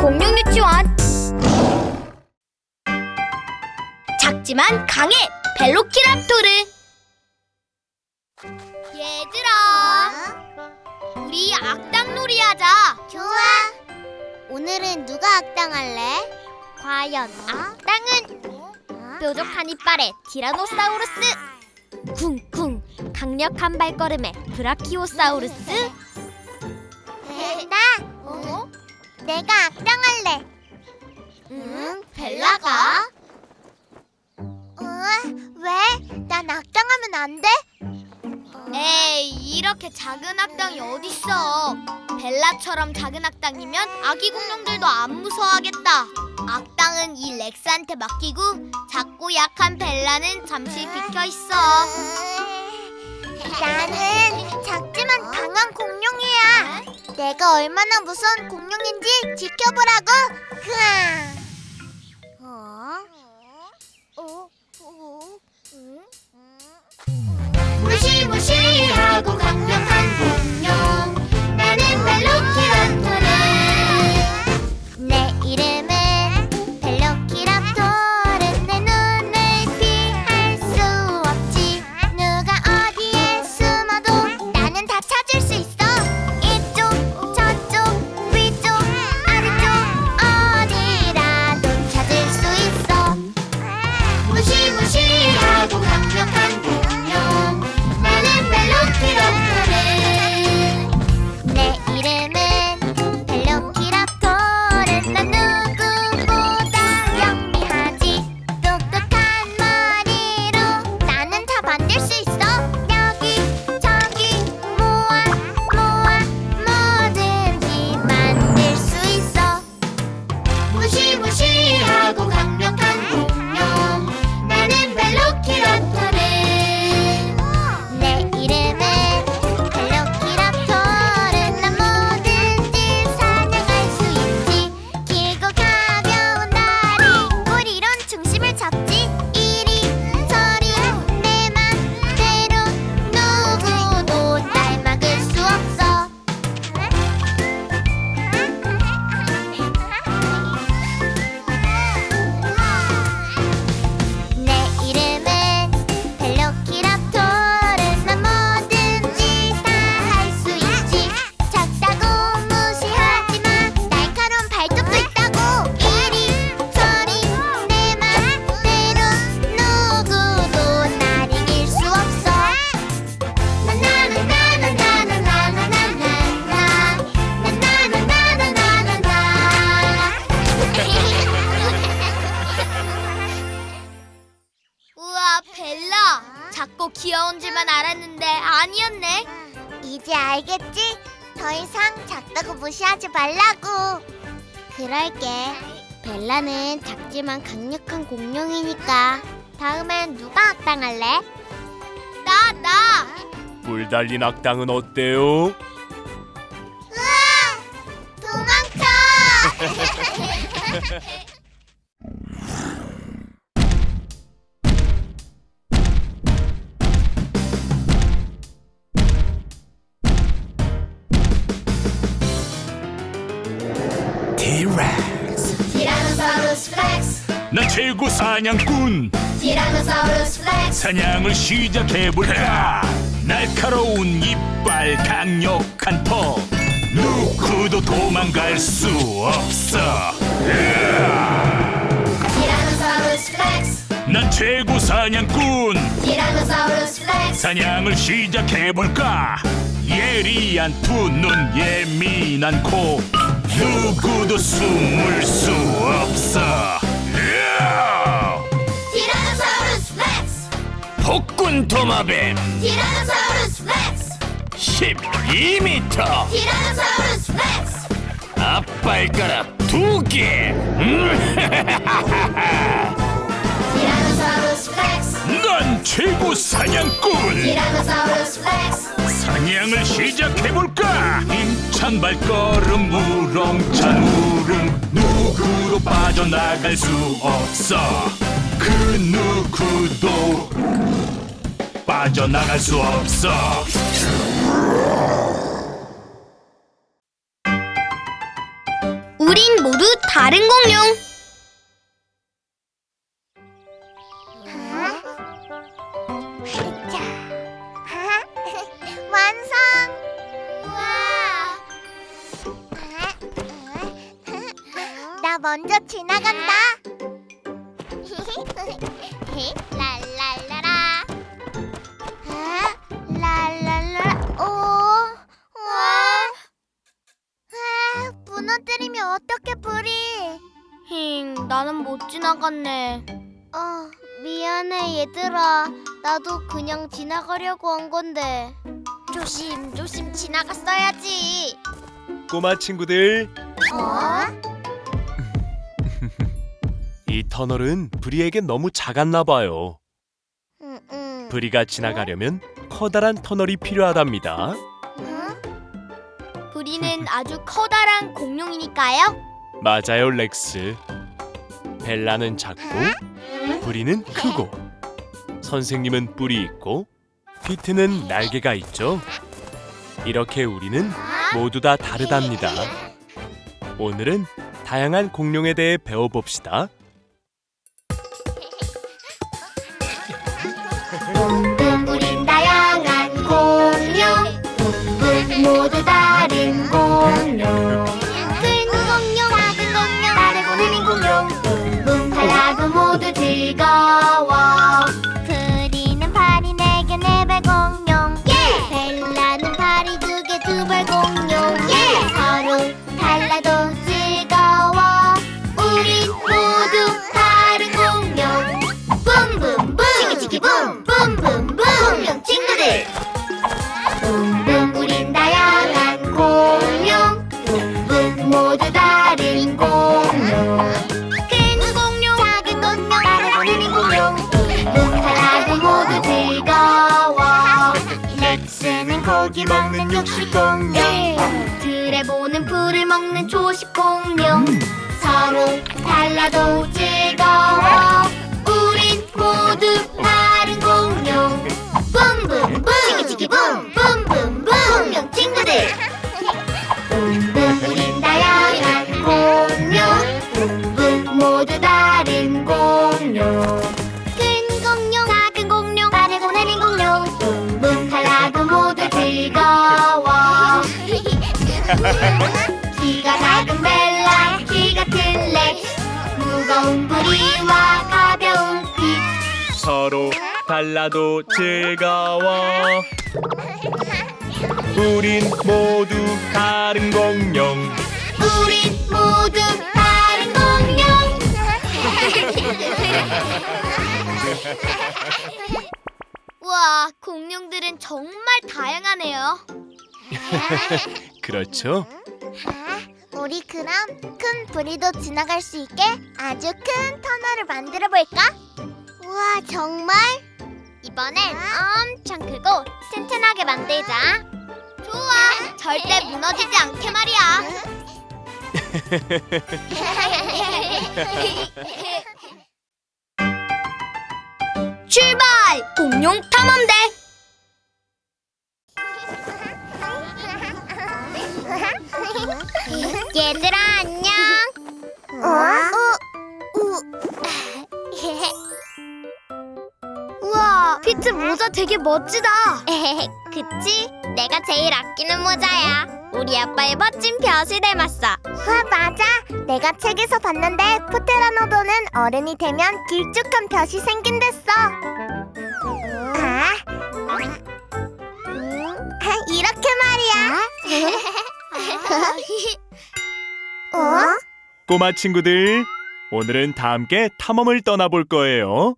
공룡 유치원 작지만 강해 벨로키랍토르 얘들아 우리 악당놀이 하자 좋아. 오늘은 누가 악당할래? 과연 악당은 어? 뾰족한 이빨의 티라노사우루스 쿵쿵 강력한 발걸음의 브라키오사우루스 나 어? 내가 악당할래. 응? 벨라가? 어? 왜? 난 악당하면 안 돼? 에이 이렇게 작은 악당이 어딨어 벨라처럼 작은 악당이면 아기 공룡들도 안 무서워하겠다 악당은 이 렉스한테 맡기고 작고 약한 벨라는 잠시 비켜있어 나는 작지만 강한 공룡이야. 내가 얼마나 무서운 공룡인지 지켜보라고. 흐아. 어? 어? 어? 응? 무시무시하고 강력한 공 말라고. 그럴게. 벨라는 작지만 강력한 공룡이니까. 다음엔 누가 악당할래? 나 나. 뿔 달린 악당은 어때요? 으아! 도망쳐! 사냥꾼. 티라노사우루스 렉스. 사냥을 시작해볼까? 날카로운 이빨 강력한 턱 누구도 도망갈 수 없어. 티라노사우루스 렉스. 난 최고 사냥꾼. 티라노사우루스 렉스. 사냥을 시작해볼까? 예리한 두눈 예민한 코. 누구도 숨을 수 없어 폭군 도마뱀. 티라노사우루스 렉스 12m 티라노사우루스 렉스 앞발가락 두개. 티라노사우루스 렉스 난 최고 사냥꾼. 티라노사우루스 렉스 사냥을 시작해볼까? 힘찬 발걸음 우렁찬 울음. 누구도 빠져나갈 수 없어. 그 누구도 빠져나갈 수 없어. 우린 모두 다른 공룡. 먼저 지나간다. 랄랄라라. 아, 랄랄라. 오. 와. 아, 무너뜨리면 어떡해, 불이. 힝, 나는 못 지나갔네. 어, 미안해 얘들아. 나도 그냥 지나가려고 한 건데. 조심, 조심 지나갔어야지. 꼬마 친구들, 어? 이 터널은 브리에겐 너무 작았나 봐요. 브리가 지나가려면 커다란 터널이 필요하답니다. 응? 부리는 아주 커다란 공룡이니까요. 맞아요, 렉스. 벨라는 작고, 브리는 크고, 선생님은 뿔이 있고, 피트는 날개가 있죠. 이렇게 우리는 모두 다 다르답니다. 오늘은 다양한 공룡에 대해 배워봅시다. 50 공룡. 음. 서로 달라도 즐거워. 우린 모두 다른 공룡. 붐붐붐 치기치기 붐 붐붐붐 공룡 친구들. 붐붐 우린 다양한 공룡. 붐붐 모두 다른 공룡. 큰 공룡 작은 공룡 빠르고 느린 공룡. 붐붐 달라도 모두 즐거워. 부리와 가벼운 피 서로 달라도 즐거워. 우린 모두 다른 공룡. 우린 모두 다른 공룡 우와, 공룡들은 정말 다양하네요. 그렇죠? 아, 우리 그럼 큰 부리도 지나갈 수 있게 아주 큰 터널을 만들어 볼까? 우와 정말? 이번엔 엄청 크고 튼튼하게 만들자 좋아, 절대 무너지지 않게 말이야. 출발! 공룡 탐험대! 얘들아 안녕. 어? 우와, 피트 모자 되게 멋지다. 그치? 내가 제일 아끼는 모자야. 우리 아빠의 멋진 벼슬 닮았어. 아 맞아. 내가 책에서 봤는데 프테라노도는 어른이 되면 길쭉한 벼슬 생긴댔어. 아, 음, 이렇게 말이야 어? 꼬마 친구들, 오늘은 다 함께 탐험을 떠나볼 거예요.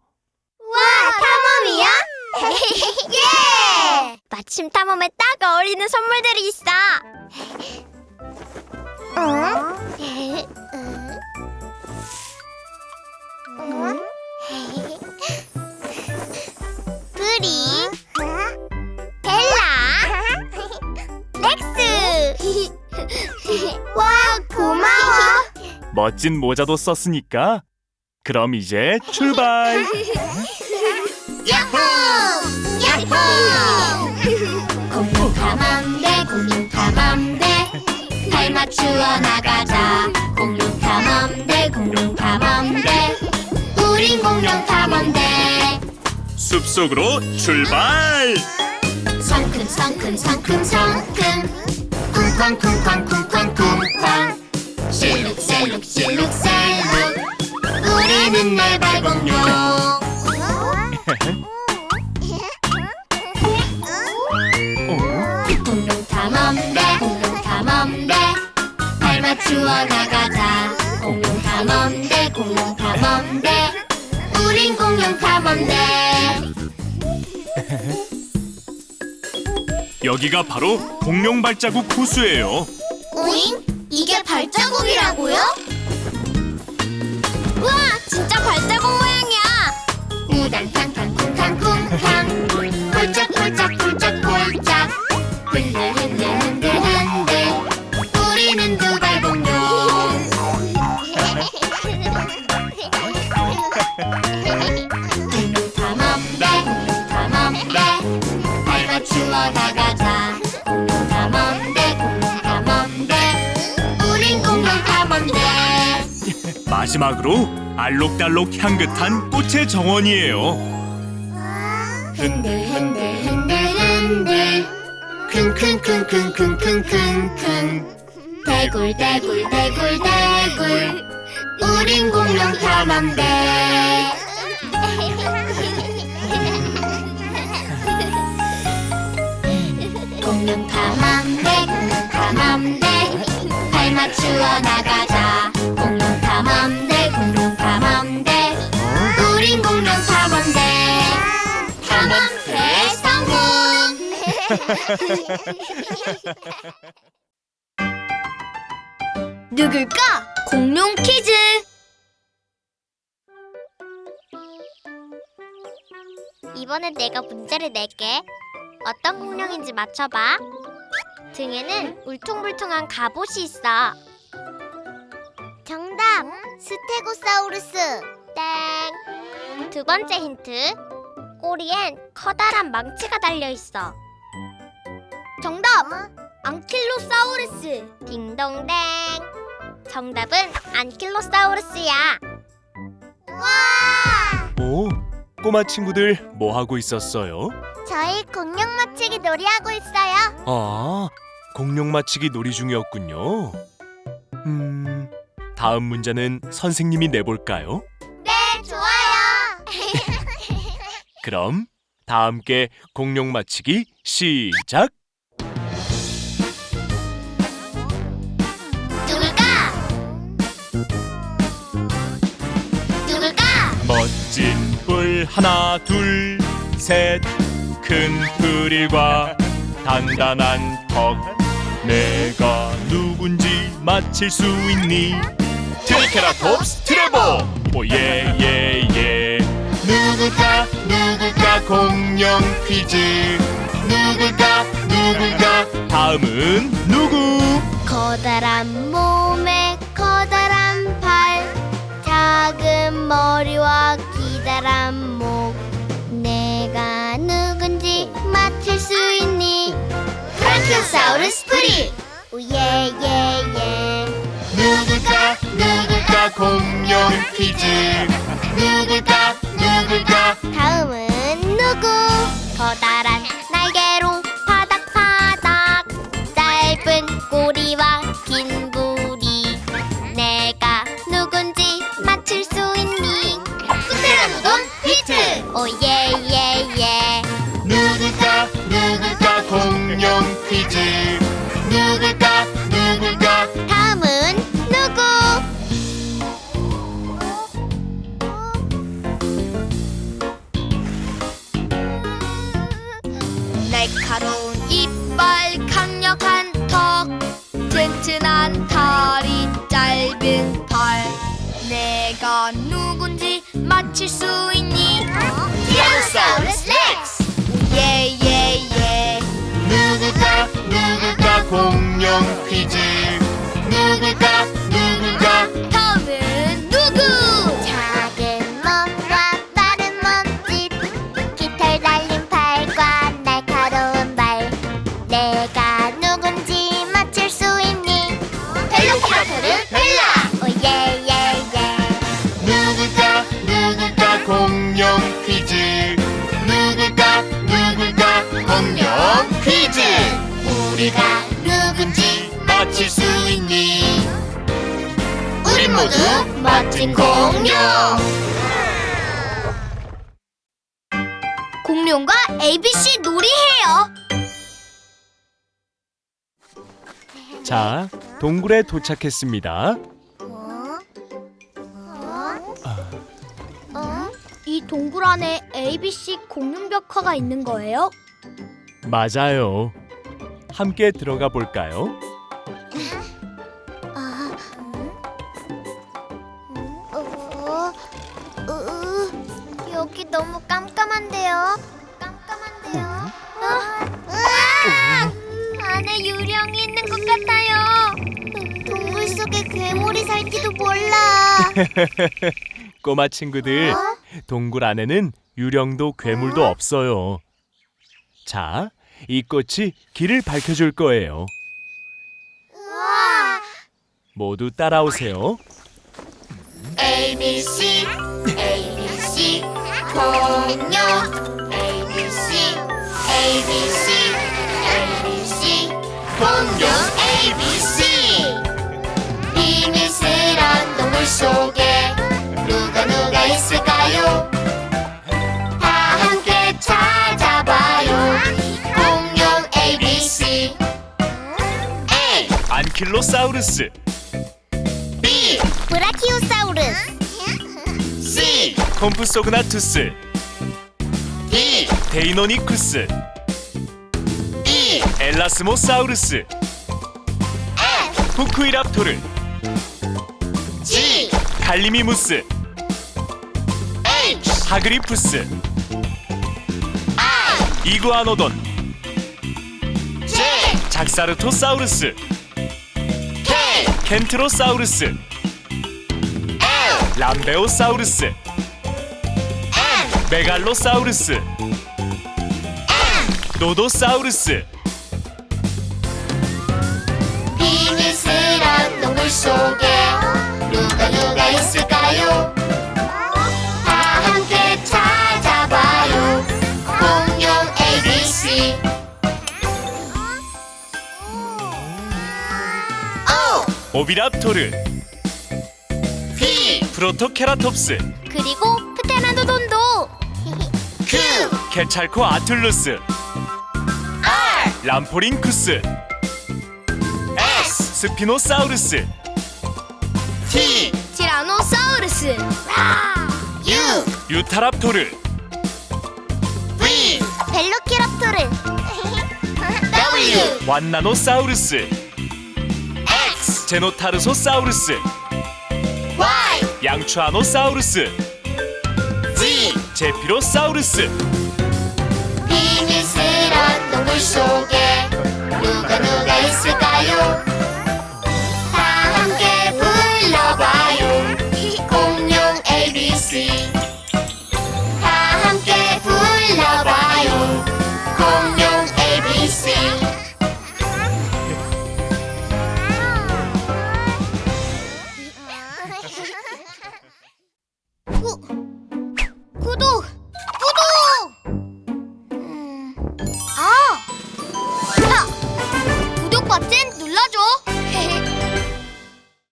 와 탐험이야? 예! 마침 탐험에 딱 어울리는 선물들이 있어. 어? 어? 와 고마워. 멋진 모자도 썼으니까. 그럼 이제 출발! 야호! 야호! 공룡 탐험대 공룡 탐험대 발 맞추어 나가자 공룡 탐험대 공룡 탐험대 우린 공룡 탐험대 숲속으로 출발! 성큼 성큼 성큼 성큼 쿵쾅 쿵쾅 쿵쾅 쿵쾅. 실룩 실룩 실룩 실룩. 우리는 네발 공룡. 공룡 탐험대 공룡 탐험대. 발 맞추어 나가자. 공룡 탐험대 공룡 탐험대. 우린 공룡 탐험대 여기가 바로 공룡 발자국 호수예요. 오잉? 이게 발자국이라고요? 우와, 진짜 발자국 모양이야. 우당탕탕 쿵탕쿵탕 폴짝폴짝 폴짝폴짝 흔들 흔들 흔들 흔들 우리는 두발 공룡 탐험대 탐험대 발 맞추어 나가 마지막으로 알록달록 향긋한 꽃의 정원이에요. 흔들 흔들 흔들 흔들. 킁킁킁킁킁킁킁 대굴 대굴 대굴 대굴. 우린 공룡 탐험대. 공룡 탐험대 공룡 탐험대. 발 맞추어 나가자 공룡 탐험대 공룡 탐험대. 우린 공룡 탐험대. 탐험대 성공! 누굴까? 공룡 퀴즈. 이번엔 내가 문제를 낼게. 어떤 공룡인지 맞춰봐. 등에는 울퉁불퉁한 갑옷이 있어 정답! 스테고사우루스! 땡! 두 번째 힌트. 꼬리엔 커다란 망치가 달려있어. 정답. 앙킬로사우루스. 딩동댕! 정답은 안킬로사우루스야. 와! 오, 꼬마 친구들 뭐 하고 있었어요? 저희 공룡 맞추기 놀이하고 있어요. 아, 공룡 맞히기 놀이 중이었군요. 음, 다음 문제는 선생님이 내볼까요? 네 좋아요. 그럼 다 함께 공룡 맞히기 시작! 누굴까? 누굴까? 멋진 뿔 하나 둘 셋. 큰 프릴과 단단한 턱. 내가 누군지 맞힐 수 있니 트리케라톱스 트레버. 오예예 예. 누굴까 누굴까 공룡 퀴즈. 누굴까 누굴까? 다음은 누구? 커다란 몸에 커다란 팔 작은 머리와 기다란 목. 내가 누군지 맞힐 수 있니? 브라키오사우루스 프리. 오예예예 공룡 퀴즈. 누굴까 누굴까 다음은 누구? 커다란 날개로 파닥파닥. 짧은 꼬리와 긴 부리. 내가 누군지 맞힐 수 있니? 스테라노돈 히트 오예예예. 누굴까 누굴까 공룡 퀴즈. 누굴 자, 동굴에 도착했습니다. 어? 어? 어? 이 동굴 안에 ABC 공룡 벽화가 있는 거예요? 맞아요. 함께 들어가 볼까요? 괴물이 살지도 몰라. 꼬마 친구들, 어? 동굴 안에는 유령도 괴물도 없어요. 자, 이 꽃이 길을 밝혀줄 거예요. 우와! 모두 따라오세요. A B C A B C 공룡 A B C A B C A B C 공룡 A B C 동물 속에 누가 누가 있을까요? 다 함께 찾아봐요. 공룡 A B C. A. 안킬로사우루스, B. 브라키오사우루스. C. 콤프소그나투스, D. 데이노니쿠스, E. 엘라스모사우루스, F. 후쿠이랍토르, 갈리미무스, H 하그리푸스, I 이구아노돈, J 작사르토사우루스, K 켄트로사우루스, L 람베오사우루스, M 메갈로사우루스, 노도사우루스, 비밀스런 동굴 속에 있을까요? 다 함께 찾아봐요. 공룡 ABC O 오비랍토르, P 프로토케라톱스, 그리고 프테나도돈도. Q 케찰코 아툴루스, R! 람포링쿠스, S! 스피노사우루스, T 티라노사우루스. U 유타랍토르, V 벨로키랍토르. W. 완나노사우루스, X. 제노타르소사우루스, Y. 양추아노사우루스, Z. 제피로사우루스,